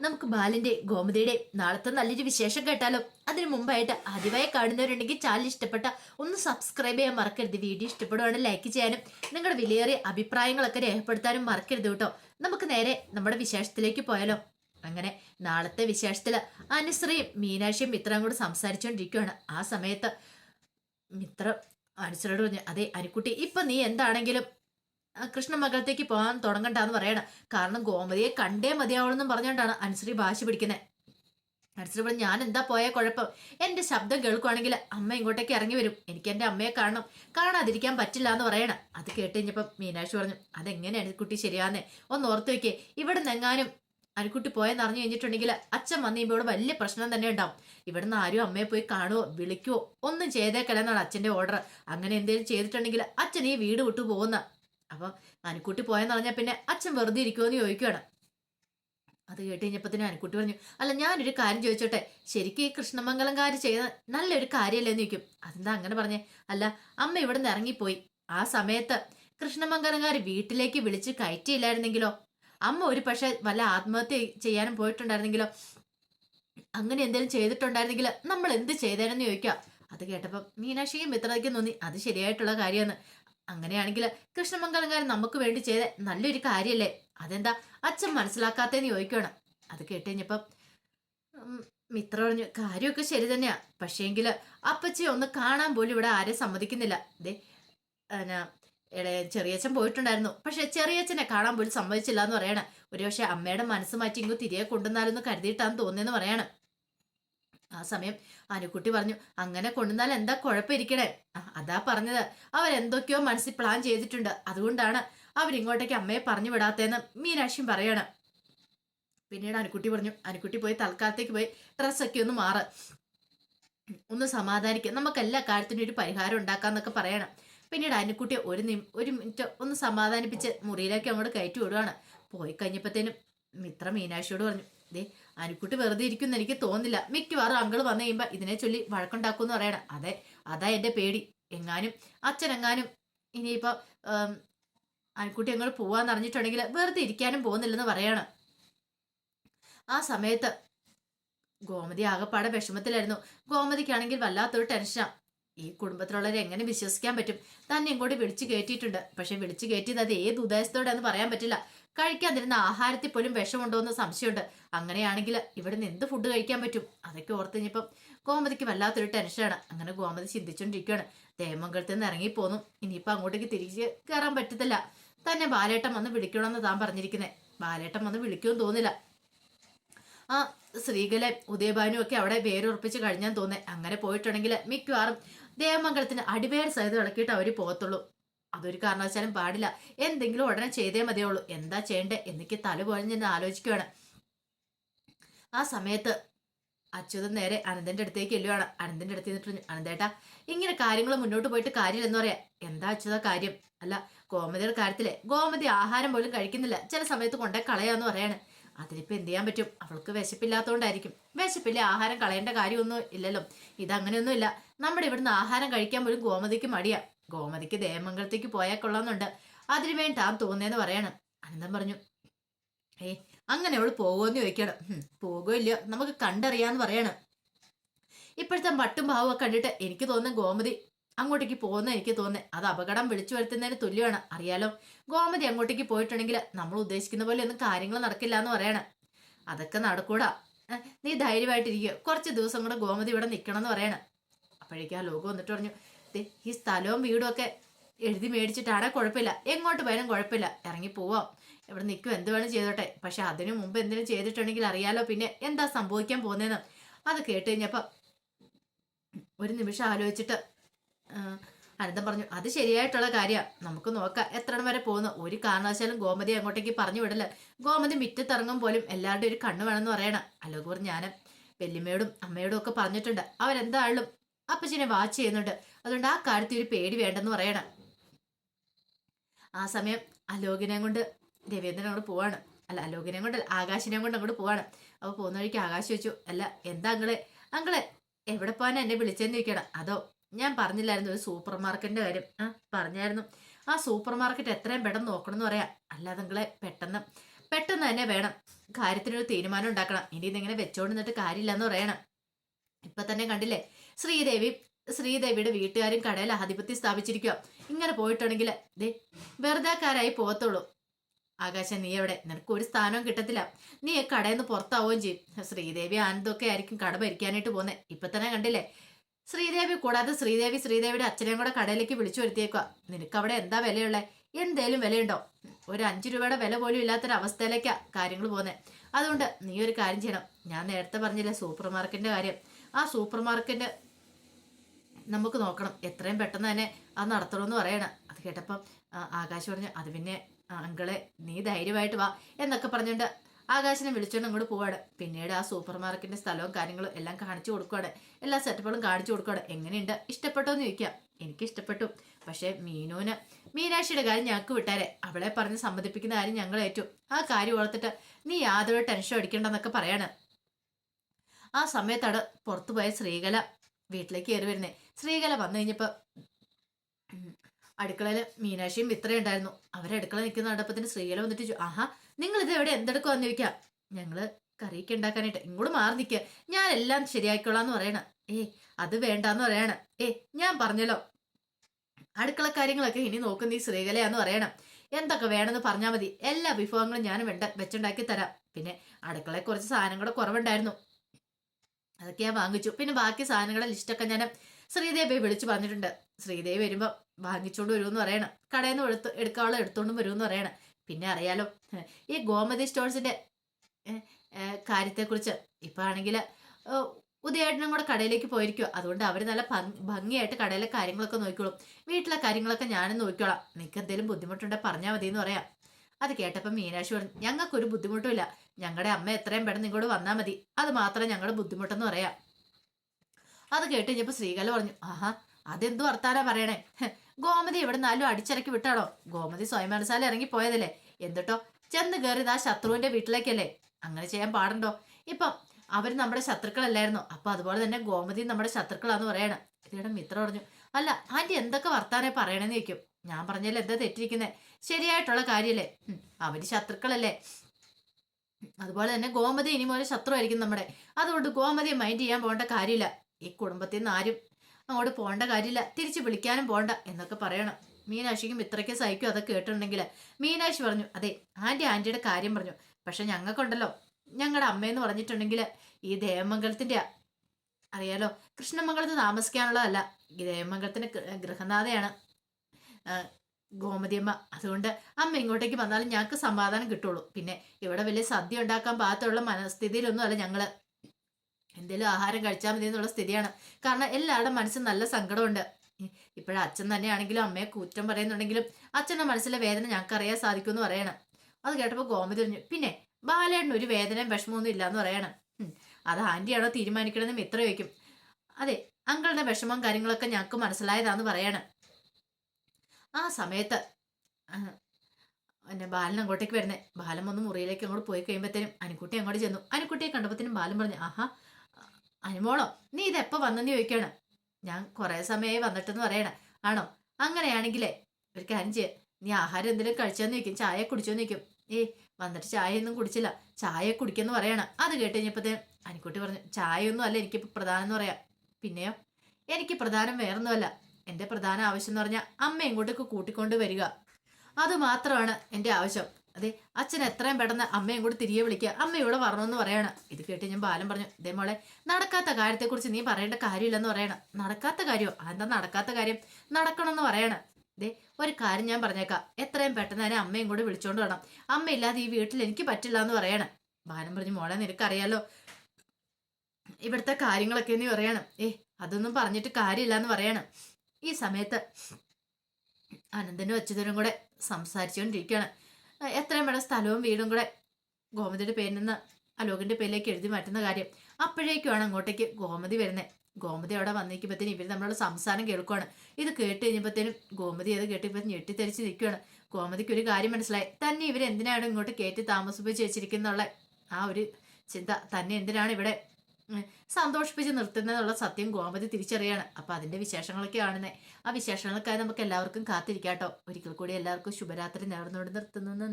നമുക്ക് ബാലിന്റെ ഗോമതിയുടെ നാളത്തെ നല്ലൊരു വിശേഷം കേട്ടാലോ? അതിനു മുമ്പായിട്ട് ആദ്യമായി കാണുന്നവരുണ്ടെങ്കിൽ ചാനൽ ഇഷ്ടപ്പെട്ട ഒന്ന് സബ്സ്ക്രൈബ് ചെയ്യാൻ മറക്കരുത്. വീഡിയോ ഇഷ്ടപ്പെടുവാണെങ്കിൽ ലൈക്ക് ചെയ്യാനും നിങ്ങളുടെ വിലയേറിയ അഭിപ്രായങ്ങളൊക്കെ രേഖപ്പെടുത്താനും മറക്കരുത് കേട്ടോ. നമുക്ക് നേരെ നമ്മുടെ വിശേഷത്തിലേക്ക് പോയാലോ? അങ്ങനെ നാളത്തെ വിശേഷത്തിൽ അനുശ്രീയും മീനാക്ഷിയും മിത്രയും കൂടെ സംസാരിച്ചുകൊണ്ടിരിക്കുകയാണ് ആ സമയത്ത് മിത്രം അനുശ്രയോട് പറഞ്ഞു അതെ അരിക്കുട്ടി ഇപ്പൊ നീ എന്താണെങ്കിലും ആ കൃഷ്ണമംഗലത്തേക്ക് പോകാൻ തുടങ്ങണ്ടെന്ന് പറയണം. കാരണം ഗോമതിയെ കണ്ടേ മതിയാവുള്ളെന്നും പറഞ്ഞുകൊണ്ടാണ് അനുശ്രീ വാശി പിടിക്കുന്നത് അനുശ്രീ പറഞ്ഞു ഞാൻ എന്താ പോയ കുഴപ്പം? എന്റെ ശബ്ദം കേൾക്കുവാണെങ്കിൽ അമ്മ ഇങ്ങോട്ടേക്ക് ഇറങ്ങി വരും. എനിക്ക് എന്റെ അമ്മയെ കാണണം. കാണാതിരിക്കാൻ പറ്റില്ല എന്ന് പറയണം. അത് കേട്ട് കഴിഞ്ഞപ്പം മീനാക്ഷി പറഞ്ഞു അതെങ്ങനെയാണ് കുട്ടി ശരിയാന്നേ? ഒന്ന് ഓർത്ത് വെക്കേ. ഇവിടെ നിന്നെങ്ങാനും അനുക്കുട്ടി പോയെന്ന് അറിഞ്ഞു കഴിഞ്ഞിട്ടുണ്ടെങ്കിൽ അച്ഛൻ വന്ന് ഇവിടെ വലിയ പ്രശ്നം തന്നെ ഉണ്ടാവും. ഇവിടുന്ന് ആരും അമ്മയെ പോയി കാണുവോ വിളിക്കുവോ ഒന്നും ചെയ്തേക്കലെന്നാണ് അച്ഛന്റെ ഓർഡർ അങ്ങനെ എന്തെങ്കിലും ചെയ്തിട്ടുണ്ടെങ്കിൽ അച്ഛൻ ഈ വീട് വിട്ടു പോകുന്ന അപ്പം അനുക്കുട്ടി പോയെന്ന് പറഞ്ഞാൽ പിന്നെ അച്ഛൻ വെറുതെ ഇരിക്കുമെന്ന് ചോദിക്കുകയാണ് അത് കേട്ട് കഴിഞ്ഞപ്പത്തിന് അനുക്കുട്ടി പറഞ്ഞു അല്ല ഞാനൊരു കാര്യം ചോദിച്ചോട്ടെ. ശരിക്കും ഈ കൃഷ്ണമംഗലംകാർ ചെയ്യുന്ന നല്ലൊരു കാര്യമല്ലേന്ന് ചോദിക്കും. അതെന്താ അങ്ങനെ പറഞ്ഞേ? അല്ല അമ്മ ഇവിടെ നിന്ന് ഇറങ്ങിപ്പോയി. ആ സമയത്ത് കൃഷ്ണമംഗലംകാർ വീട്ടിലേക്ക് വിളിച്ച് കയറ്റിയില്ലായിരുന്നെങ്കിലോ? അമ്മ ഒരു പക്ഷെ വല്ല ആത്മഹത്യ ചെയ്യാനും പോയിട്ടുണ്ടായിരുന്നെങ്കിലോ? അങ്ങനെ എന്തെങ്കിലും ചെയ്തിട്ടുണ്ടായിരുന്നെങ്കിൽ നമ്മൾ എന്ത് ചെയ്തേനെന്ന് ചോദിക്കാം. അത് കേട്ടപ്പോൾ മീനാക്ഷിയും മിത്രയ്ക്കും തോന്നി അത് ശരിയായിട്ടുള്ള കാര്യമാണ്. അങ്ങനെയാണെങ്കിൽ കൃഷ്ണമംഗലംകാരൻ നമുക്ക് വേണ്ടി ചെയ്ത നല്ലൊരു കാര്യമല്ലേ അതെന്താ? അച്ഛൻ മനസ്സിലാക്കാത്തേന്ന് ചോദിക്കണം അത് കേട്ടുകഴിഞ്ഞപ്പം മിത്ര പറഞ്ഞു കാര്യമൊക്കെ ശരി തന്നെയാ. പക്ഷേങ്കിൽ അപ്പച്ചി ഒന്ന് കാണാൻ പോലും ഇവിടെ ആരെയും സമ്മതിക്കുന്നില്ല. ദേ ചെറിയച്ഛൻ പോയിട്ടുണ്ടായിരുന്നു. പക്ഷെ ചെറിയച്ഛനെ കാണാൻ പോലും സമ്മതിച്ചില്ല എന്ന് പറയണം. ഒരുപക്ഷെ അമ്മയുടെ മനസ്സ് മാറ്റി ഇങ്ങോ തിരികെ കൊണ്ടുവന്നാലെന്ന് കരുതിയിട്ടാന്ന് തോന്നിയെന്ന് പറയണം. ആ സമയം അനുക്കുട്ടി പറഞ്ഞു അങ്ങനെ കൊണ്ടുവന്നാൽ എന്താ കുഴപ്പമിരിക്കണേ? അതാ പറഞ്ഞത്. അവരെന്തൊക്കെയോ മനസ്സിൽ പ്ലാൻ ചെയ്തിട്ടുണ്ട്. അതുകൊണ്ടാണ് അവരിങ്ങോട്ടേക്ക് അമ്മയെ പറഞ്ഞു വിടാത്തേന്ന് മീനാക്ഷിയും പറയാണ്. പിന്നീട് അനുക്കുട്ടി പറഞ്ഞു അനുക്കുട്ടി പോയി തൽക്കാലത്തേക്ക് പോയി ഡ്രസ്സൊക്കെ ഒന്ന് മാറ്. ഒന്ന് സമാധാനിക്കുക നമുക്ക് എല്ലാ കാര്യത്തിനും ഒരു പരിഹാരം ഉണ്ടാക്കാന്നൊക്കെ പറയണം. പിന്നീട് അനുക്കുട്ടിയെ ഒരു നിമി ഒരു മിനിറ്റ് ഒന്ന് സമാധാനിപ്പിച്ച് മുറിയിലേക്ക് അങ്ങോട്ട് കയറ്റി വിടുവാണ്. പോയി കഴിഞ്ഞപ്പോഴത്തേനും മിത്ര മീനാക്ഷിയോട് പറഞ്ഞു ദേ അനുക്കുട്ടി വെറുതെ ഇരിക്കുന്ന എനിക്ക് തോന്നില്ല മിക്കവാറും അങ്കിൾ വന്നു കഴിയുമ്പോൾ ഇതിനെ ചൊല്ലി വഴക്കുണ്ടാക്കുമെന്ന് പറയണം. അതെ അതാ എന്റെ പേടി. എങ്ങാനും അച്ഛനെങ്ങാനും ഇനിയിപ്പോൾ ആൺകുട്ടി അങ്ങോട്ട് പോവാന്ന് അറിഞ്ഞിട്ടുണ്ടെങ്കിൽ വെറുതെ ഇരിക്കാനും പോകുന്നില്ലെന്ന് പറയണം. ആ സമയത്ത് ഗോമതി ആകെപ്പാടെ വിഷമത്തിലായിരുന്നു. ഗോമതിക്കാണെങ്കിൽ വല്ലാത്തൊരു ടെൻഷനാ. ഈ കുടുംബത്തിലുള്ളവരെ എങ്ങനെ വിശ്വസിക്കാൻ പറ്റും? തന്നെ ഇങ്ങോട്ട് വിളിച്ചു കയറ്റിയിട്ടുണ്ട്. പക്ഷെ വിളിച്ചു കയറ്റിയത് അത് ഏത് ഉദ്ദേശത്തോടെ എന്ന് പറയാൻ പറ്റില്ല. കഴിക്കാതിരുന്ന ആഹാരത്തിൽ പോലും വിഷമുണ്ടോ എന്ന് സംശയമുണ്ട്. അങ്ങനെയാണെങ്കിൽ ഇവിടെ നിന്ന് എന്ത് ഫുഡ് കഴിക്കാൻ പറ്റും? അതൊക്കെ ഓർത്ത് കഴിഞ്ഞപ്പം ഗോമതിക്ക് വല്ലാത്തൊരു ടെൻഷനാണ്. അങ്ങനെ ഗോമതി ചിന്തിച്ചോണ്ടിരിക്കുകയാണ് ദേമംഗലത്ത് നിന്ന് ഇറങ്ങിപ്പോന്നു ഇനിയിപ്പോൾ അങ്ങോട്ടേക്ക് തിരിച്ച് കയറാൻ പറ്റത്തില്ല. തന്നെ ബാലേട്ടൻ വന്ന് വിളിക്കണമെന്ന് താൻ പറഞ്ഞിരിക്കുന്നത് ബാലേട്ടൻ വന്ന് വിളിക്കുമെന്ന് തോന്നില്ല. ആ സ്ത്രീകളെ ഉദയഭാനും ഒക്കെ അവിടെ വേരുറപ്പിച്ച് കഴിഞ്ഞാൽ തോന്നേ അങ്ങനെ പോയിട്ടുണ്ടെങ്കിൽ മിക്കവാറും ദേവമംഗലത്തിന് അടിവേർ സഹിതം ഇളക്കിയിട്ട് അവർ പോകത്തുള്ളൂ. അതൊരു കാരണവശാലും പാടില്ല. എന്തെങ്കിലും ഉടനെ ചെയ്തേ മതിയുള്ളൂ എന്താ ചെയ്യണ്ടേ? എനിക്ക് തല പോലെ ഞാൻ ആലോചിക്കുകയാണ് ആ സമയത്ത് അച്യുതൻ നേരെ അനന്തന്റെ അടുത്തേക്ക് എല്ലുവാണ് അനന്തന്റെ അടുത്ത് നിന്നിട്ട് അനന്തേട്ടാ ഇങ്ങനെ കാര്യങ്ങൾ മുന്നോട്ട് പോയിട്ട് കാര്യമില്ലെന്ന് പറയാ. എന്താ അച്യുത കാര്യം? അല്ല ഗോമതിയുടെ കാര്യത്തിലെ ഗോമതി ആഹാരം പോലും കഴിക്കുന്നില്ല. ചില സമയത്ത് കൊണ്ടേ കളയാന്ന് പറയാണ്. അതിലിപ്പോ എന്ത് ചെയ്യാൻ പറ്റും? അവൾക്ക് വിശപ്പില്ലാത്തോണ്ടായിരിക്കും. വിശപ്പില്ല ആഹാരം കളയേണ്ട കാര്യമൊന്നും ഇല്ലല്ലോ. ഇതങ്ങനെയൊന്നും ഇല്ല നമ്മുടെ ഇവിടുന്ന് ആഹാരം കഴിക്കാൻ പോലും ഗോമതിക്ക് മടിയാ. ഗോമതിക്ക് ദേവമംഗലത്തേക്ക് പോയാൽ കൊള്ളാന്നുണ്ട് അതിനു വേണ്ടി താൻ തോന്നിയെന്ന് പറയാണ്. അനന്തം പറഞ്ഞു ഏ അങ്ങനെ അവൾ പോകുമെന്ന് ചോദിക്കണം. പോകുമില്ല പോകുമോ നമുക്ക് കണ്ടറിയാന്ന് പറയണം. ഇപ്പോഴത്തെ മട്ടും ഭാവമൊക്കെ കണ്ടിട്ട് എനിക്ക് തോന്നുന്ന ഗോമതി അങ്ങോട്ടേക്ക് പോകുന്ന എനിക്ക് തോന്നുന്നത് അത് അപകടം വിളിച്ചു വരുത്തുന്നതിന് തുല്യമാണ്. അറിയാലോ? ഗോമതി അങ്ങോട്ടേക്ക് പോയിട്ടുണ്ടെങ്കിൽ നമ്മൾ ഉദ്ദേശിക്കുന്ന പോലെ ഒന്നും കാര്യങ്ങൾ നടക്കില്ല എന്ന് പറയണം. അതൊക്കെ നടക്കൂടാ. നീ ധൈര്യമായിട്ടിരിക്കുക കുറച്ച് ദിവസം കൂടെ ഗോമതി ഇവിടെ നിൽക്കണം എന്ന് പറയണം. അപ്പോഴേക്കും ആ ലോകം വന്നിട്ട് പറഞ്ഞു "ദേ, ഈ സ്ഥലവും വീടും ഒക്കെ എഴുതി മേടിച്ചിട്ടാണെ കുഴപ്പമില്ല. എങ്ങോട്ട് പോയാലും കുഴപ്പമില്ല. ഇറങ്ങി പോവാം. ഇവിടെ നിൽക്കും. എന്ത് വേണം ചെയ്തോട്ടെ. പക്ഷെ അതിനു മുമ്പ് എന്തെങ്കിലും ചെയ്തിട്ടുണ്ടെങ്കിൽ അറിയാലോ പിന്നെ എന്താ സംഭവിക്കാൻ പോകുന്നതെന്ന് അത് കേട്ട് കഴിഞ്ഞപ്പോൾ ഒരു നിമിഷം ആലോചിച്ചിട്ട് അനന്തം പറഞ്ഞു അത് ശരിയായിട്ടുള്ള കാര്യമാണ് നമുക്ക് നോക്കാം എത്ര വരെ പോകുന്നു. ഒരു കാരണവശാലും ഗോമതി അങ്ങോട്ടേക്ക് പറഞ്ഞു വിടല്ല. ഗോമതി മിറ്റത്തിറങ്ങും പോലും എല്ലാവരുടെയും ഒരു കണ്ണ് വേണമെന്ന് പറയണം. അലോകൂർ ഞാൻ വെല്ലുമ്മയോടും അമ്മയോടും ഒക്കെ പറഞ്ഞിട്ടുണ്ട്. അവരെന്താളും അപ്പച്ചനെ വാച്ച് ചെയ്യുന്നുണ്ട്. അതുകൊണ്ട് ആ കാര്യത്തിൽ ഒരു പേടി വേണ്ടെന്ന് പറയണം. ആ സമയം അലോകിനെ കൊണ്ട് രവീന്ദ്രൻ അങ്ങോട്ട് പോവാണ്. അല്ല അലോകിനെ കൊണ്ട് ആകാശിനെ കൊണ്ട് അങ്ങോട്ട് പോവാണ്. അപ്പോൾ പോകുന്ന വഴിക്ക് ആകാശ് വെച്ചു അല്ല എന്താ അങ്ങളെ അങ്ങളെ എവിടെ പോകാൻ എന്നെ വിളിച്ചെന്ന് ചോദിക്കണം? അതോ ഞാൻ പറഞ്ഞില്ലായിരുന്നു ഒരു സൂപ്പർ മാർക്കറ്റിന്റെ കാര്യം. ആ പറഞ്ഞായിരുന്നു. ആ സൂപ്പർ മാർക്കറ്റ് എത്രയും പെട്ടെന്ന് നോക്കണം എന്ന് പറയാം. അല്ലാതെ നിങ്ങളെ പെട്ടെന്ന് പെട്ടെന്ന് തന്നെ വേണം. കാര്യത്തിനൊരു തീരുമാനം ഉണ്ടാക്കണം. ഇനി ഇതിങ്ങനെ വെച്ചോണ്ട് നിന്നിട്ട് കാര്യമില്ലെന്ന് പറയണം. ഇപ്പൊ തന്നെ കണ്ടില്ലേ? ശ്രീദേവി ശ്രീദേവിയുടെ വീട്ടുകാരും കടയിൽ ആധിപത്യം സ്ഥാപിച്ചിരിക്കുക ഇങ്ങനെ പോയിട്ടുണ്ടെങ്കിൽ ദേ വെറുതെക്കാരായി പോകത്തുള്ളൂ ആകാശം നീ എവിടെ? നിനക്ക് ഒരു സ്ഥാനവും കിട്ടത്തില്ല. നീ കടയിൽ നിന്ന് പുറത്താവുകയും ചെയ്യും. ശ്രീദേവി ആനന്ദമൊക്കെ ആയിരിക്കും കട ഭരിക്കാനായിട്ട് പോകുന്നത് ഇപ്പൊ തന്നെ കണ്ടില്ലേ? ശ്രീദേവി കൂടാതെ ശ്രീദേവി ശ്രീദേവിയുടെ അച്ഛനെയും കൂടെ കടയിലേക്ക് വിളിച്ചു വരുത്തിയേക്കുക നിനക്ക് അവിടെ എന്താ വിലയുള്ളേ? എന്തേലും വിലയുണ്ടോ? ഒരു അഞ്ചു രൂപയുടെ വില പോലും ഇല്ലാത്തൊരവസ്ഥയിലേക്കാ കാര്യങ്ങൾ പോകുന്നത് അതുകൊണ്ട് നീ ഒരു കാര്യം ചെയ്യണം. ഞാൻ നേരത്തെ പറഞ്ഞില്ലേ സൂപ്പർ മാർക്കറ്റിന്റെ കാര്യം. ആ സൂപ്പർ മാർക്കറ്റ് നമുക്ക് നോക്കണം. എത്രയും പെട്ടെന്ന് തന്നെ അത് നടത്തണമെന്ന് പറയണം. അത് കേട്ടപ്പം ആകാശ് പറഞ്ഞു അത് പിന്നെ അങ്കിളെ നീ ധൈര്യമായിട്ട് വാ എന്നൊക്കെ പറഞ്ഞുകൊണ്ട് ആകാശനെ വിളിച്ചുകൊണ്ട് അങ്ങോട്ട് പോവാണ്. പിന്നീട് ആ സൂപ്പർ മാർക്കറ്റിന്റെ സ്ഥലവും കാര്യങ്ങളും എല്ലാം കാണിച്ചു കൊടുക്കുവാടെ എല്ലാ സെറ്റപ്പുകളും കാണിച്ചു കൊടുക്കുവാടെ എങ്ങനെയുണ്ട്? ഇഷ്ടപ്പെട്ടോ എന്ന് ചോദിക്കാം. എനിക്ക് ഇഷ്ടപ്പെട്ടു. പക്ഷേ മീനുവിന് മീനാക്ഷിയുടെ കാര്യം ഞങ്ങൾക്ക് വിട്ടാരെ. അവളെ പറഞ്ഞ് സമ്മതിപ്പിക്കുന്ന കാര്യം ഞങ്ങൾ ഏറ്റു. ആ കാര്യം ഓർത്തിട്ട് നീ യാതൊരു ടെൻഷൻ അടിക്കണ്ടെന്നൊക്കെ പറയാണ്. ആ സമയത്താണ് പുറത്തു പോയ ശ്രീകല വീട്ടിലേക്ക് കയറി വരുന്നത് ശ്രീകല വന്നു കഴിഞ്ഞപ്പോ ഉം, അടുക്കളയിൽ മീനാക്ഷിയും മിത്ര ഉണ്ടായിരുന്നു. അടുക്കള നിൽക്കുന്ന കണ്ടപ്പത്തിന് ശ്രീകല വന്നിട്ട് ആഹാ നിങ്ങൾ ഇത് എവിടെ എന്തെടുക്കുക വന്നിരിക്കുക ഞങ്ങൾ കറിയൊക്കെ ഉണ്ടാക്കാനായിട്ട് ഇങ്ങോട്ട് മാറി നിൽക്കുക ഞാൻ എല്ലാം ശരിയായിക്കോളാന്ന് പറയണ. ഏ അത് വേണ്ടാന്ന് പറയണ. ഏ ഞാൻ പറഞ്ഞല്ലോ. അടുക്കള കാര്യങ്ങളൊക്കെ ഇനി നോക്കുന്ന ഈ ശ്രീകലയാന്ന് പറയണം. എന്തൊക്കെ വേണമെന്ന് പറഞ്ഞാൽ മതി. എല്ലാ വിഭവങ്ങളും ഞാൻ വെണ്ട വെച്ചുണ്ടാക്കി തരാം. പിന്നെ അടുക്കളയിൽ കുറച്ച് സാധനങ്ങളുടെ കുറവുണ്ടായിരുന്നു. അതൊക്കെ ഞാൻ വാങ്ങിച്ചു. പിന്നെ ബാക്കി സാധനങ്ങളുടെ ലിസ്റ്റൊക്കെ ഞാൻ ശ്രീദേവിയെ വിളിച്ചു പറഞ്ഞിട്ടുണ്ട്. ശ്രീദേവി വരുമ്പോൾ വാങ്ങിച്ചോണ്ട് വരുമെന്ന് പറയണം. കടയിൽ നിന്ന് എടുത്ത് എടുക്കാനുള്ള എടുത്തോണ്ടും വരുമെന്ന് പറയണം. പിന്നെ അറിയാലോ ഈ ഗോമതി സ്റ്റോഴ്സിന്റെ കാര്യത്തെക്കുറിച്ച്. ഇപ്പൊ ആണെങ്കിൽ ഉദയേട്ടനും കൂടെ കടയിലേക്ക് പോയിരിക്കും അതുകൊണ്ട് അവർ നല്ല ഭംഗിയായിട്ട് കടയിലെ കാര്യങ്ങളൊക്കെ നോക്കിക്കോളും. വീട്ടിലെ കാര്യങ്ങളൊക്കെ ഞാനും നോക്കിക്കോളാം. നിനക്ക് എന്തെങ്കിലും ബുദ്ധിമുട്ടുണ്ടെങ്കിൽ പറഞ്ഞാൽ മതി എന്ന് പറയാം. അത് കേട്ടപ്പോൾ മീനാക്ഷി പറഞ്ഞു ഞങ്ങൾക്കൊരു ബുദ്ധിമുട്ടുമില്ല. ഞങ്ങളുടെ അമ്മ എത്രയും പെട്ടെന്ന് ഇങ്ങോട്ട് വന്നാൽ മതി. അത് മാത്രമേ ഞങ്ങളുടെ ബുദ്ധിമുട്ടെന്ന് പറയാം. അത് കേട്ട് കഴിഞ്ഞപ്പോൾ ശ്രീകല പറഞ്ഞു ആഹാ അതെന്തു വർത്താനാ പറയണേ? ഗോമതി ഇവിടെ നാലും അടിച്ചിറക്കി വിട്ടാണോ? ഗോമതി സ്വയം ഇറങ്ങി പോയതല്ലേ എന്നിട്ടോ? ചെന്ന് കയറിയത് ആ ശത്രുവിന്റെ വീട്ടിലേക്കല്ലേ? അങ്ങനെ ചെയ്യാൻ പാടുണ്ടോ? ഇപ്പം അവർ നമ്മുടെ ശത്രുക്കളല്ലായിരുന്നു. അപ്പൊ അതുപോലെ തന്നെ ഗോമതി നമ്മുടെ ശത്രുക്കളാന്ന് പറയണം. ഇതിയുടെ മിത്രം പറഞ്ഞു അല്ല ആന്റി എന്തൊക്കെ വർത്താനെ പറയണെന്ന് ചോദിക്കും. ഞാൻ പറഞ്ഞാൽ എന്താ തെറ്റിരിക്കുന്നത് ശരിയായിട്ടുള്ള കാര്യല്ലേ? ഉം, അവർ ശത്രുക്കളല്ലേ? അതുപോലെ തന്നെ ഗോമതി ഇനി മുതൽ ശത്രുവായിരിക്കും നമ്മുടെ. അതുകൊണ്ട് ഗോമതി മൈൻഡ് ചെയ്യാൻ പോകേണ്ട കാര്യമില്ല. ഈ കുടുംബത്തിൽ നിന്ന് ആരും അങ്ങോട്ട് പോകേണ്ട കാര്യമില്ല. തിരിച്ചു വിളിക്കാനും പോകണ്ട എന്നൊക്കെ പറയണം. മീനാക്ഷിക്കും ഇത്രയ്ക്ക് സഹിക്കും അതൊക്കെ കേട്ടിട്ടുണ്ടെങ്കിൽ. മീനാക്ഷി പറഞ്ഞു അതെ ആന്റി ആന്റിയുടെ കാര്യം പറഞ്ഞു. പക്ഷെ ഞങ്ങൾക്കുണ്ടല്ലോ. ഞങ്ങളുടെ അമ്മയെന്ന് പറഞ്ഞിട്ടുണ്ടെങ്കിൽ ഈ ദേവമംഗലത്തിന്റെ അറിയാലോ കൃഷ്ണമംഗലത്ത് താമസിക്കാനുള്ളതല്ല. ഗൃ- ഗൃഹനാഥയാണ് ഗോമതിയമ്മ. അതുകൊണ്ട് അമ്മ ഇങ്ങോട്ടേക്ക് വന്നാലും ഞങ്ങൾക്ക് സമാധാനം കിട്ടുള്ളൂ. പിന്നെ ഇവിടെ വലിയ സദ്യ ഉണ്ടാക്കാൻ പാകത്തുള്ള മനസ്ഥിതിയിലൊന്നും അല്ല ഞങ്ങൾ. എന്തെങ്കിലും ആഹാരം കഴിച്ചാൽ മതി എന്നുള്ള സ്ഥിതിയാണ്. കാരണം എല്ലാവരുടെ മനസ്സിൽ നല്ല സങ്കടമുണ്ട്. ഇപ്പോഴും അച്ഛൻ തന്നെയാണെങ്കിലും അമ്മയെ കുറ്റം പറയുന്നുണ്ടെങ്കിലും അച്ഛന്റെ മനസ്സിലെ വേദന ഞങ്ങൾക്ക് അറിയാൻ സാധിക്കുമെന്ന് പറയണം. അത് കേട്ടപ്പോൾ ഗോമതി പറഞ്ഞു പിന്നെ ബാലേട്ടന് ഒരു വേദനയും വിഷമമൊന്നും ഇല്ലാന്ന് പറയണം. അത് ആന്റിയാണോ തീരുമാനിക്കണമെന്ന് മിത്ര ചോദിക്കും. അതെ അങ്കളുടെ വിഷമവും കാര്യങ്ങളൊക്കെ ഞങ്ങൾക്ക് മനസ്സിലായതാന്ന് പറയണം. ആ സമയത്ത് എന്നെ ബാലൻ അങ്ങോട്ടേക്ക് വരുന്നേ. ബാലൻ ഒന്ന് മുറിയിലേക്ക് അങ്ങോട്ട് പോയി കഴിയുമ്പോഴത്തേനും അനുക്കുട്ടി അങ്ങോട്ട് ചെന്നു. അനുക്കുട്ടിയെ കണ്ടപ്പോഴത്തേനും ബാലൻ പറഞ്ഞു ആഹാ അനുമോളോ നീ ഇതെപ്പോ വന്നെന്ന് ചോദിക്കാണ്? ഞാൻ കുറെ സമയമായി വന്നിട്ടെന്ന് പറയണ. ആണോ? അങ്ങനെയാണെങ്കിലേ ഒരു കാര്യം ചെയ്യ. നീ ആഹാരം എന്തെങ്കിലും കഴിച്ചോന്ന് ചോദിക്കും ചായ കുടിച്ചോന്ന് ചോദിക്കും. ഏ വന്നിട്ട് ചായ ഒന്നും കുടിച്ചില്ല. ചായ കുടിക്കെന്ന് പറയണം. അത് കേട്ട് കഴിഞ്ഞപ്പോഴത്തേ അനിക്കുട്ടി പറഞ്ഞു ചായയൊന്നും അല്ല എനിക്ക് പ്രധാനം എന്ന് പറയാം. പിന്നെയോ? എനിക്ക് പ്രധാനം വേറൊന്നുമല്ല. എന്റെ പ്രധാന ആവശ്യം എന്ന് പറഞ്ഞാൽ അമ്മ ഇങ്ങോട്ടേക്ക് കൂട്ടിക്കൊണ്ട് വരിക. അത് മാത്രമാണ് എന്റെ ആവശ്യം. അതെ അച്ഛൻ എത്രയും പെട്ടെന്ന് അമ്മയും കൂടി തിരികെ വിളിക്കുക. അമ്മ ഇവിടെ വരണമെന്ന് പറയണം. ഇത് കേട്ട് ഞാൻ ബാലം പറഞ്ഞു ഇതേ മോളെ നടക്കാത്ത കാര്യത്തെക്കുറിച്ച് നീ പറയേണ്ട കാര്യമില്ലെന്ന് പറയണം. നടക്കാത്ത കാര്യമോ അതെന്താ നടക്കാത്ത കാര്യം? നടക്കണമെന്ന് പറയണം. ദേ ഒരു കാര്യം ഞാൻ പറഞ്ഞേക്കാം. എത്രയും പെട്ടെന്ന് തന്നെ അമ്മയും കൂടി വിളിച്ചോണ്ട് വേണം അമ്മ ഇല്ലാതെ ഈ വീട്ടിൽ എനിക്ക് പറ്റില്ല എന്ന് പറയണം. ബാലം പറഞ്ഞു മോളെ നിനക്കറിയാലോ ഇവിടുത്തെ കാര്യങ്ങളൊക്കെ നീ പറയണം. ഏ അതൊന്നും പറഞ്ഞിട്ട് കാര്യമില്ല എന്ന് പറയണം. ഈ സമയത്ത് അനന്തനും അച്യുതനും കൂടെ സംസാരിച്ചുകൊണ്ടിരിക്കുകയാണ്. എത്രയും വേണം സ്ഥലവും വീടും കൂടെ ഗോമതിയുടെ പേരിൽ നിന്ന് അലോകിന്റെ പേരിലേക്ക് എഴുതി മാറ്റുന്ന കാര്യം അപ്പോഴേക്കുമാണ് അങ്ങോട്ടേക്ക് ഗോമതി വരുന്നത്. ഗോമതി അവിടെ വന്നിരിക്കുമ്പോഴത്തേനും ഇവർ നമ്മളോട് സംസാരം കേൾക്കുവാണ്. ഇത് കേട്ട് കഴിഞ്ഞപ്പോഴത്തേനും ഗോമതി അത് കേട്ടിപ്പോൾ ഞെട്ടിത്തെറിച്ച് നിൽക്കുകയാണ് ഗോമതിക്ക് ഒരു കാര്യം മനസ്സിലായി. തന്നെ ഇവരെന്തിനാണ് ഇങ്ങോട്ട് കയറ്റി താമസിപ്പിച്ച് വെച്ചിരിക്കുന്നുള്ള ആ ഒരു ചിന്ത. തന്നെ എന്തിനാണ് ഇവിടെ സന്തോഷിപ്പിച്ച് നിർത്തുന്നതെന്നുള്ള സത്യം ഗോമതി തിരിച്ചറിയാണ്. അപ്പൊ അതിന്റെ വിശേഷങ്ങളൊക്കെ കാണുന്നത് ആ വിശേഷങ്ങൾക്കായി നമുക്ക് എല്ലാവർക്കും കാത്തിരിക്കാട്ടോ. ഒരിക്കൽ കൂടി എല്ലാവർക്കും ശുഭരാത്രി നേർന്നുകൊണ്ട് നിർത്തുന്നു. നന്ദി.